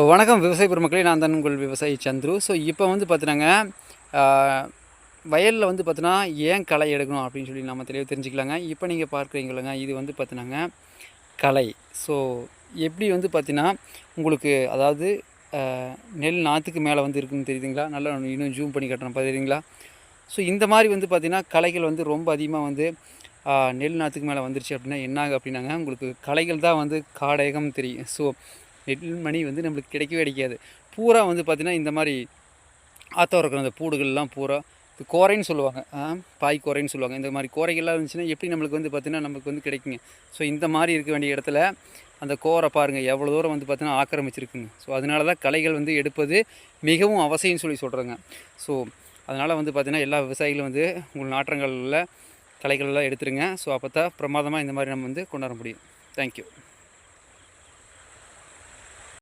வணக்கம் விவசாய பெருமக்களே நான் தான் உங்கள் விவசாயி சந்துரு. ஸோ இப்போ வந்து பார்த்தினாங்க வயலில் வந்து பார்த்தினா ஏன் களை எடுக்கணும் அப்படின்னு சொல்லி நம்ம தெளிவாக தெரிஞ்சுக்கலாங்க. இப்போ நீங்கள் பார்க்குறீங்களங்க இது வந்து பார்த்தினாங்க களை. ஸோ எப்படி வந்து பார்த்தீங்கன்னா உங்களுக்கு அதாவது நெல் நாற்றுக்கு மேலே வந்து இருக்குன்னு தெரியுதுங்களா? நல்லா இன்னும் ஜூம் பண்ணி கட்டுறோம் பார்த்துறீங்களா ஸோ இந்த மாதிரி வந்து பார்த்திங்கன்னா களைகள் வந்து ரொம்ப அதிகமாக வந்து நெல் நாற்றுக்கு மேலே வந்துருச்சு அப்படின்னா என்னாகும் அப்படின்னாங்க உங்களுக்கு களைகள் தான் வந்து காடகம் தெரியும். ஸோ நெல்மணி வந்து நம்மளுக்கு கிடைக்கவே கிடைக்காது. பூரா வந்து பார்த்திங்கன்னா இந்த மாதிரி ஆத்தம் இருக்கிற அந்த பூடுகள்லாம் பூரா இது கோரைன்னு சொல்லுவாங்க. பாய் கோரைன்னு சொல்லுவாங்க. இந்த மாதிரி கோரைகள்லாம் இருந்துச்சுன்னா எப்படி நம்மளுக்கு வந்து பார்த்திங்கன்னா நமக்கு வந்து கிடைக்குங்க. ஸோ இந்த மாதிரி இருக்க வேண்டிய இடத்துல அந்த கோரை பாருங்கள் எவ்வளோ தூரம் வந்து பார்த்திங்கன்னா ஆக்கிரமிச்சிருக்குங்க. ஸோ அதனால தான் களைகள் வந்து எடுப்பது மிகவும் அவசியம்னு சொல்லி சொல்கிறாங்க ஸோ அதனால் வந்து பார்த்திங்கன்னா எல்லா விவசாயிகளும் வந்து உங்கள் நாற்றங்களில் களைகள் எடுத்துருங்க. ஸோ அப்போ தான் பிரமாதமாக இந்த மாதிரி நம்ம வந்து கொண்டாட முடியும். தேங்க்யூ